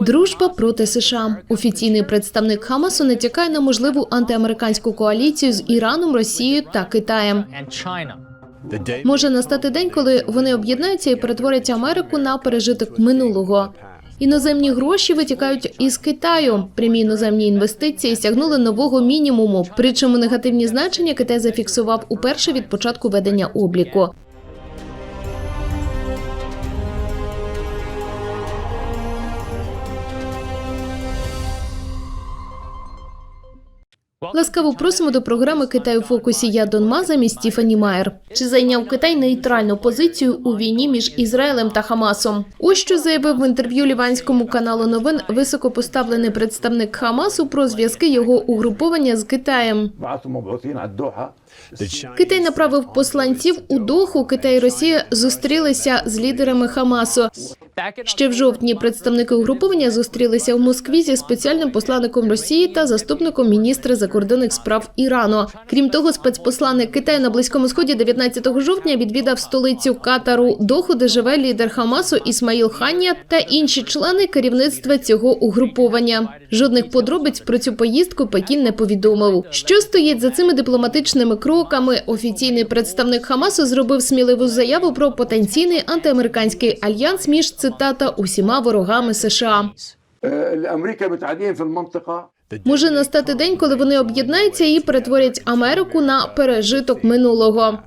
Дружба проти США. Офіційний представник Хамасу натякає на можливу антиамериканську коаліцію з Іраном, Росією та Китаєм. Може настати день, коли вони об'єднаються і перетворять Америку на пережиток минулого. Іноземні гроші витікають із Китаю. Прямі іноземні інвестиції сягнули нового мінімуму. Причому негативні значення Китай зафіксував уперше від початку ведення обліку. Ласкаво просимо до програми Китай у фокусі. Я Донма замість Стіфані Майер. Чи зайняв Китай нейтральну позицію у війні між Ізраїлем та Хамасом? Ось що заявив в інтерв'ю ліванському каналу новин високопоставлений представник Хамасу про зв'язки його угруповання з Китаєм. Китай направив посланців у Доху. Китай і Росія зустрілися з лідерами Хамасу. Ще в жовтні представники угруповання зустрілися в Москві зі спеціальним посланником Росії та заступником міністра закордонних справ Ірану. Крім того, спецпосланник Китаю на близькому сході 19 жовтня відвідав столицю Катару Доху, де живе лідер Хамасу Ісмаїл Хання та інші члени керівництва цього угруповання. Жодних подробиць про цю поїздку Пекін не повідомив. Що стоїть за цими дипломатичними кроками. Офіційний представник Хамасу зробив сміливу заяву про потенційний антиамериканський альянс між цитата усіма ворогами США. Може настати день, коли вони об'єднаються і перетворять Америку на пережиток минулого.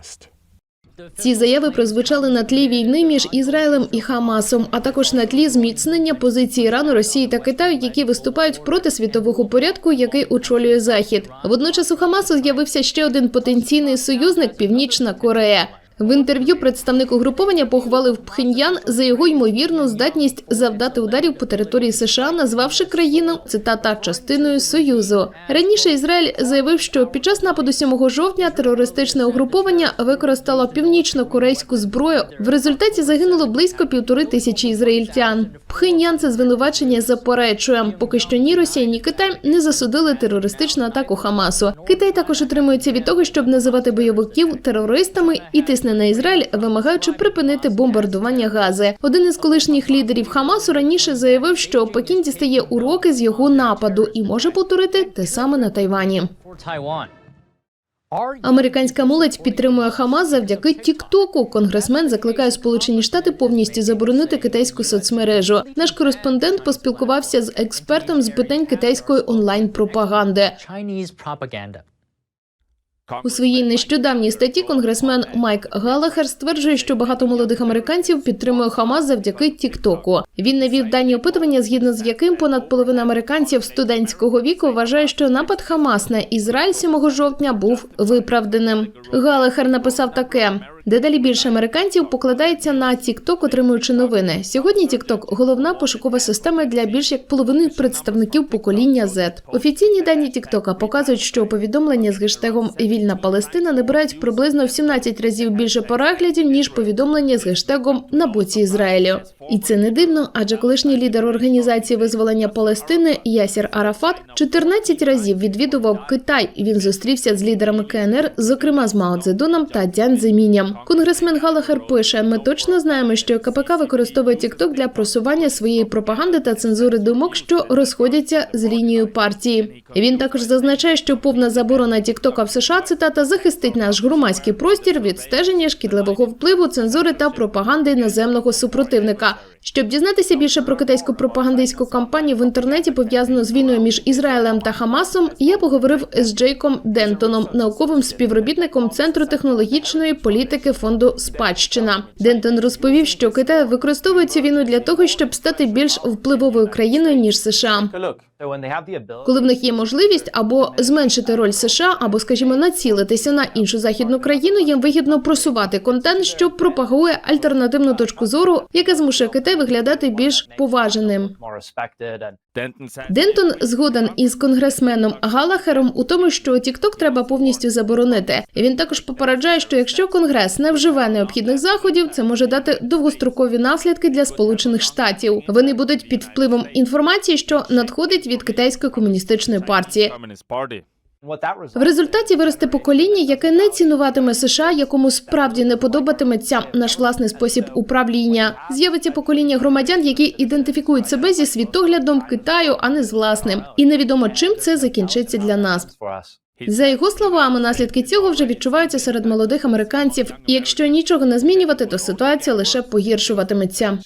Ці заяви прозвучали на тлі війни між Ізраїлем і Хамасом, а також на тлі зміцнення позицій Ірану, Росії та Китаю, які виступають проти світового порядку, який очолює Захід. Водночас у Хамасу з'явився ще один потенційний союзник Північна Корея. В інтерв'ю представник угруповання похвалив Пхеньян за його ймовірну здатність завдати ударів по території США, назвавши країну цитата частиною союзу. Раніше Ізраїль заявив, що під час нападу 7 жовтня терористичне угруповання використало північно-корейську зброю. В результаті загинуло близько півтори тисячі ізраїльтян. Пхеньян це звинувачення заперечує. Поки що ні Росія, ні Китай не засудили терористичну атаку Хамасу. Китай також утримується від того, щоб називати бойовиків терористами і тисне на Ізраїль, вимагаючи припинити бомбардування Гази. Один із колишніх лідерів Хамасу раніше заявив, що Пекін дістає уроки з його нападу і може повторити те саме на Тайвані. Американська молодь підтримує Хамас завдяки Тіктоку. Конгресмен закликає Сполучені Штати повністю заборонити китайську соцмережу. Наш кореспондент поспілкувався з експертом з питань китайської онлайн пропаганди. У своїй нещодавній статті конгресмен Майк Галахер стверджує, що багато молодих американців підтримує Хамас завдяки Тіктоку. Він навів дані опитування, згідно з яким понад половина американців студентського віку вважає, що напад Хамас на Ізраїль 7 жовтня був виправданим. Галахер написав таке. Дедалі більше американців покладається на TikTok, отримуючи новини. Сьогодні TikTok – головна пошукова система для більш як половини представників покоління Z. Офіційні дані TikTok показують, що повідомлення з гештегом Вільна Палестина набирають приблизно в 17 разів більше переглядів ніж повідомлення з гештегом на боці Ізраїлю. І це не дивно, адже колишній лідер організації визволення Палестини Ясір Арафат 14 разів відвідував Китай. Він зустрівся з лідерами КНР, зокрема з Мао Цзедуном та Дян Зиміням. Конгресмен Галахер пише: ми точно знаємо, що КПК використовує TikTok для просування своєї пропаганди та цензури думок, що розходяться з лінією партії. Він також зазначає, що повна заборона TikTok в США цитата захистить наш громадський простір від стеження шкідливого впливу, цензури та пропаганди іноземного супротивника. Щоб дізнатися більше про китайську пропагандистську кампанію в інтернеті, пов'язану з війною між Ізраїлем та Хамасом, я поговорив з Джейком Дентоном, науковим співробітником Центру технологічної політики фонду Спадщина. Дентон розповів, що Китай використовує цю війну для того, щоб стати більш впливовою країною ніж США. Коли в них є можливість або зменшити роль США, або, скажімо, націлитися на іншу західну країну, їм вигідно просувати контент, що пропагує альтернативну точку зору, яка змушує Китай виглядати більш поваженим. Дентон згоден із конгресменом Галахером у тому, що TikTok треба повністю заборонити. Він також попереджає, що якщо конгрес не вживе необхідних заходів, це може дати довгострокові наслідки для Сполучених Штатів. Вони будуть під впливом інформації, що надходить від китайської комуністичної партії. В результаті виросте покоління, яке не цінуватиме США, якому справді не подобатиметься наш власний спосіб управління. З'явиться покоління громадян, які ідентифікують себе зі світоглядом Китаю, а не з власним. І невідомо чим це закінчиться для нас. За його словами, наслідки цього вже відчуваються серед молодих американців. І якщо нічого не змінювати, то ситуація лише погіршуватиметься.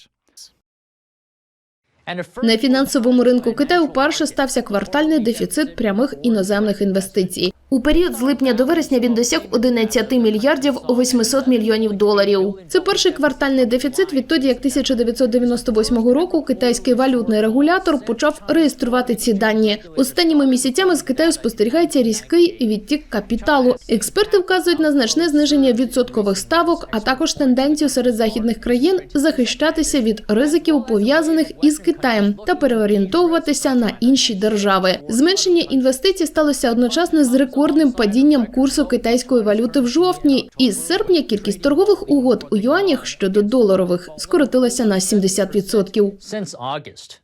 На фінансовому ринку Китаю вперше стався квартальний дефіцит прямих іноземних інвестицій. У період з липня до вересня він досяг 11 мільярдів 800 мільйонів доларів. Це перший квартальний дефіцит відтоді, як 1998 року китайський валютний регулятор почав реєструвати ці дані. Останніми місяцями з Китаю спостерігається різкий відтік капіталу. Експерти вказують на значне зниження відсоткових ставок, а також тенденцію серед західних країн захищатися від ризиків пов'язаних із Китаєм та переорієнтовуватися на інші держави. Зменшення інвестицій сталося одночасно з рекордним падінням курсу китайської валюти в жовтні. І з серпня кількість торгових угод у юанях щодо доларових скоротилася на 70%. Since August,